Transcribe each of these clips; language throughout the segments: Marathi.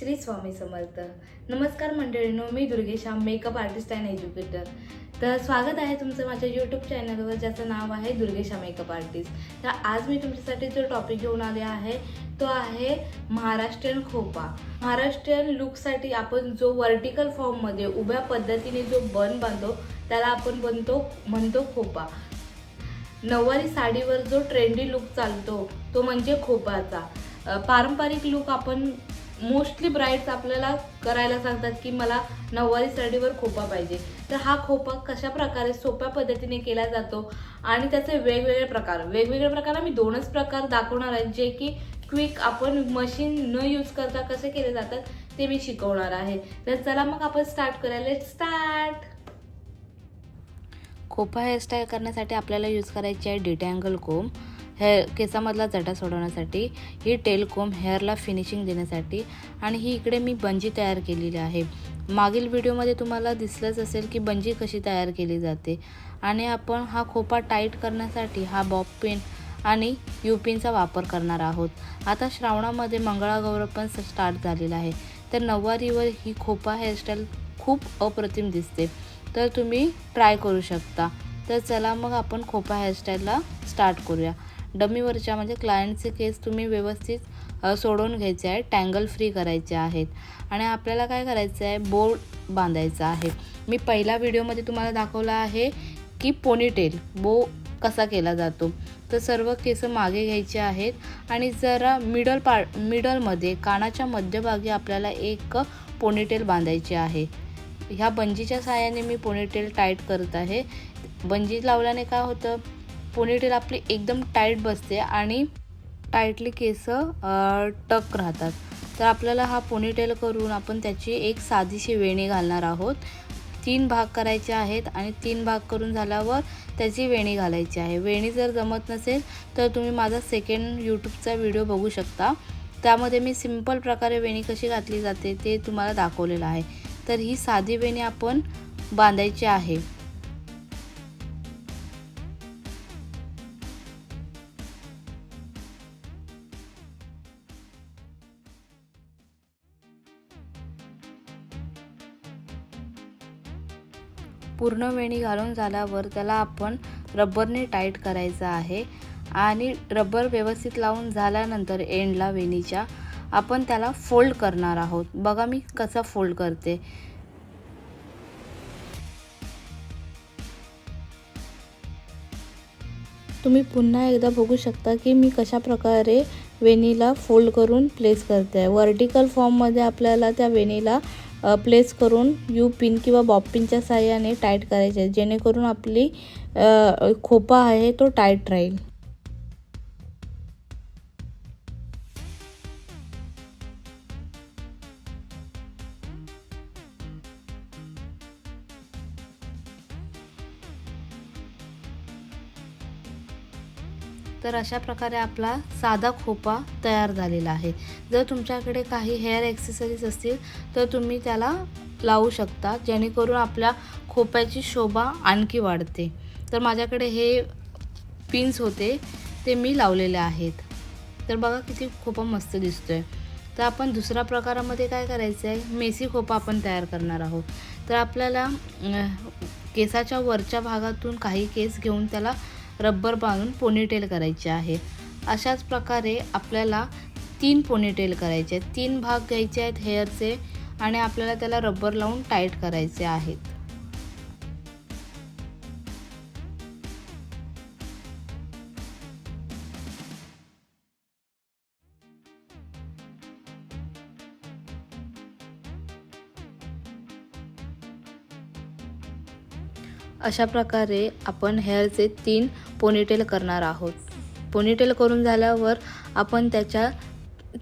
श्री स्वामी समर्थ. नमस्कार मंडळीनो मी Durgesha makeup artist and educator तर स्वागत आहे तुमचं माझ्या यूट्यूब चॅनलवर ज्याचं नाव आहे दुर्गेशा मेकअप आर्टिस्ट तर आज मी तुमच्यासाठी जो टॉपिक घेऊन आले आहे तो आहे महाराष्ट्रीयन खोपा. महाराष्ट्रीयन लुकसाठी आपण जो वर्टिकल फॉर्ममध्ये उभ्या पद्धतीने जो बन बांधतो त्याला आपण बनतो म्हणतो खोपा. नऊवारी साडीवर जो ट्रेंडी लुक चालतो तो म्हणजे खोपाचा. पारंपरिक लुक आपण मोस्टली ब्राईड्स आपल्याला करायला सांगतात की मला नऊवारी साडीवर खोपा पाहिजे. तर हा खोपा कशा प्रकारे सोप्या पद्धतीने केला जातो आणि त्याचे वेगवेगळे प्रकार. वेगवेगळे प्रकार मी दोनच प्रकार दाखवणार आहेत जे की क्विक आपण मशीन न यूज करता कसे केले जातात ते मी शिकवणार आहे. तर चला मग आपण स्टार्ट करायला लेट स्टार्ट खोपा हेअरस्टाईल करण्यासाठी आपल्याला यूज करायची आहे डिटँगल कोम हेअर केसामधला जटा सोडवण्यासाठी ही टेलकोम हेअरला फिनिशिंग देण्यासाठी आणि ही इकडे मी बंजी तयार केलेली आहे. मागील व्हिडिओमध्ये तुम्हाला दिसलंच असेल की बंजी कशी तयार केली जाते आणि आपण हा खोपा टाईट करण्यासाठी हा बॉब पिन आणि युपिनचा वापर करणार आहोत. आता श्रावणामध्ये मंगळागौरव पण स्टार्ट झालेला आहे. तर नऊवारीवर ही खोपा हेअरस्टाईल खूप अप्रतिम दिसते. तर तुम्ही ट्राय करू शकता. तर चला मग आपण खोपा हेअरस्टाईलला स्टार्ट करूया. डमीवरच्या म्हणजे क्लायंटचे केस तुम्ही व्यवस्थित सोडवून घ्यायचे आहे टँगल फ्री करायचे आहेत. आणि आपल्याला काय करायचं आहे? बोर्ड बांधायचा आहे. मी पहिला व्हिडिओमध्ये तुम्हाला दाखवला आहे की पोनीटेल बो कसा केला जातो. तर सर्व केस मागे घ्यायचे आहेत आणि जरा मिडल पार्ट मिडलमध्ये कानाच्या मध्यभागी आपल्याला एक पोनीटेल बांधायची आहे. ह्या बंजीच्या सहाय्याने मी पोनीटेल टाईट करत आहे. बंजी लावल्याने काय होतं? पोनीटेल आपली एकदम टाईट बसते आणि टाईटली केस टक राहतात. तर आपल्याला हा पोनीटेल करून आपण त्याची एक साधीशी वेणी घालणार आहोत. तीन भाग करायचे आहेत आणि तीन भाग करून झाल्यावर त्याची वेणी घालायची आहे. वेणी जर जमत नसेल तर तुम्ही माझा सेकंड यूट्यूबचा व्हिडिओ बघू शकता. त्यामध्ये मी सिंपल प्रकारे वेणी कशी घातली जाते ते तुम्हाला दाखवलेलं आहे. तर ही साधी वेणी आपण बांधायची आहे. पूर्ण वेणी घालून झाल्यावर त्याला आपण रबरने टाईट करायचं आहे. आणि रबर व्यवस्थित लावून झाल्यानंतर एंडला वेणीच्या आपण त्याला फोल्ड करणार आहोत. बघा मी कसा फोल्ड करते. तुम्ही पुन्हा एकदा बघू शकता की मी कशा प्रकारे वेणीला फोल्ड करून प्लेस करते. आहे वर्टिकल फॉर्ममध्ये आपल्याला त्या वेणीला प्लेस करून यू पिन किंवा बॉब पिनच्या साहाय्याने टाईट करायचे जेणेकरून आपली खोपा आहे तो टाईट राहील. तर अशा प्रकारे आपला साधा खोपा तयार झालेला आहे. जर तुमच्याकडे काही हेअर ॲक्सेसरीज असतील तर तुम्ही त्याला लावू शकता जेणेकरून आपल्या खोप्याची शोभा आणखी वाढते. तर माझ्याकडे हे पिन्स होते ते मी लावलेले आहेत. तर बघा किती खोपा मस्त दिसतो आहे तर आपण दुसऱ्या प्रकारामध्ये काय करायचं आहे मेसी खोपा आपण तयार करणार आहोत. तर आपल्याला केसाच्या वरच्या भागातून काही केस घेऊन त्याला रब्बर बांधून पोनीटेल करायचे आहे. अशाच प्रकारे आपल्याला तीन पोनीटेल करायचे आहेत. तीन भाग घ्यायचे आहेत हेअरचे आणि आपल्याला त्याला रब्बर लावून टाईट करायचे आहेत. अशा प्रकारे आपण हेअरचे तीन पोनीटेल करणार आहोत. पोनीटेल करून झाल्यावर आपण त्याच्या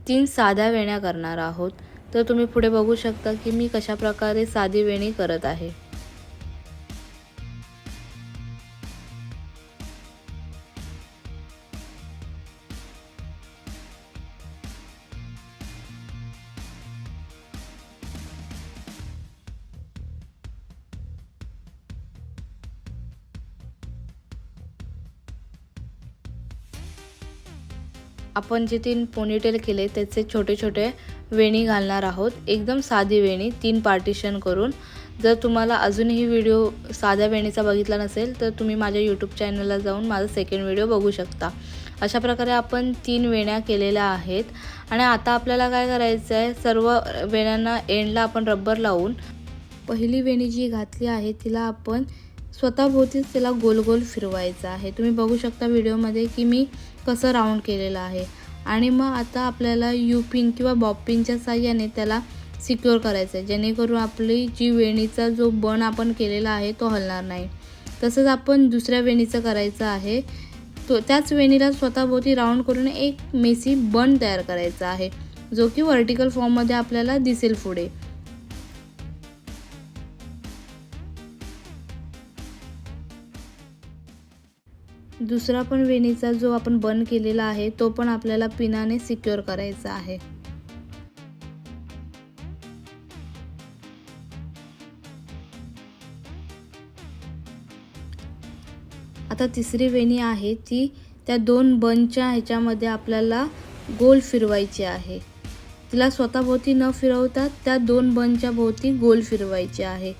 तीन साध्या वेण्या करणार आहोत. तर तुम्ही पुढे बघू शकता की मी कशा प्रकारे साधी वेणी करत आहे. आपण जे तीन पोनीटेल केले त्याचे छोटे छोटे वेणी घालणार आहोत. एकदम साधी वेणी तीन पार्टिशन करून. जर तुम्हाला अजूनही व्हिडिओ साध्या वेणीचा बघितला नसेल तर तुम्ही माझ्या यूट्यूब चॅनलला जाऊन माझा सेकंड व्हिडिओ बघू शकता. अशा प्रकारे आपण तीन वेण्या केलेल्या आहेत. आणि आता आपल्याला काय करायचं आहे सर्व वेण्यांना एंडला आपण रब्बर लावून पहिली वेणी जी घातली आहे तिला आपण स्वतःभोवतीच तिला गोल गोल फिरवायचं आहे. तुम्ही बघू शकता व्हिडिओमध्ये की मी कसं राऊंड केलेलं आहे. आणि मग आता आपल्याला यू पिन किंवा बॉब पिनच्या साह्याने त्याला सिक्युअर करायचं आहे जेणेकरून आपली जी वेणीचा जो बण आपण केलेला आहे तो हलणार नाही. तसंच आपण दुसऱ्या वेणीचं करायचं आहे. तो त्याच वेणीला स्वतःभोवती राऊंड करून एक मेसी बन तयार करायचा आहे. जो की व्हर्टिकल फॉर्ममध्ये आपल्याला दिसेल पुढे. दुसरा पण वेणीचा जो आपण बंद केलेला आहे तो पण आपल्याला पिनाने सिक्युअर करायचा आहे. आता तिसरी वेणी आहे ती त्या दोन बनच्या ह्याच्यामध्ये आपल्याला गोल फिरवायची आहे. तिला स्वतःभोवती न फिरवता त्या दोन बनच्या भोवती गोल फिरवायचे आहे.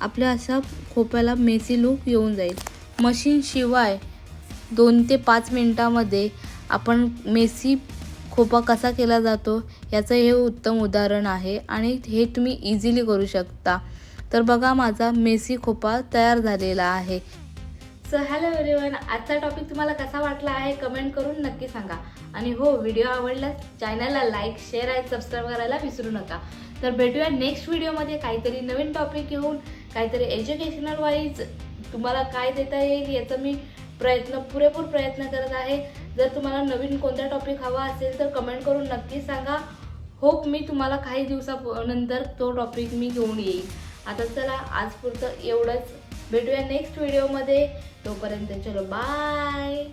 आपल्या अशा खोप्याला मेसी लूक येऊन जाईल. मशीनशिवाय दोन ते पाच मिनटामध्ये आपण मेसी खोपा कसा केला जातो याचं हे उत्तम उदाहरण आहे आणि हे तुम्ही इझिली करू शकता. तर बघा माझा मेसी खोपा तयार झालेला आहे. सो हॅलो एव्हरीवन आजचा टॉपिक तुम्हाला कसा वाटला आहे कमेंट करून नक्की सांगा. आणि हो व्हिडिओ आवडल्यास चॅनलला लाईक शेअर आणि सबस्क्राईब करायला विसरू नका. तर भेटूया नेक्स्ट व्हिडिओमध्ये काहीतरी नवीन टॉपिक घेऊन काहीतरी एज्युकेशनल वाईज तुम्हाला काय देता येईल याचं मी प्रयत्न पुरेपूर प्रयत्न करत आहे. जर तुम्हाला नवीन कोणता टॉपिक हवा असेल तर कमेंट करून नक्की सांगा. होप मी तुम्हाला काही दिवसानंतर तो टॉपिक मी घेऊन येईल आता चला आज पुरतं एवढंच. भेटूया नेक्स्ट व्हिडिओमध्ये तोपर्यंत चलो बाय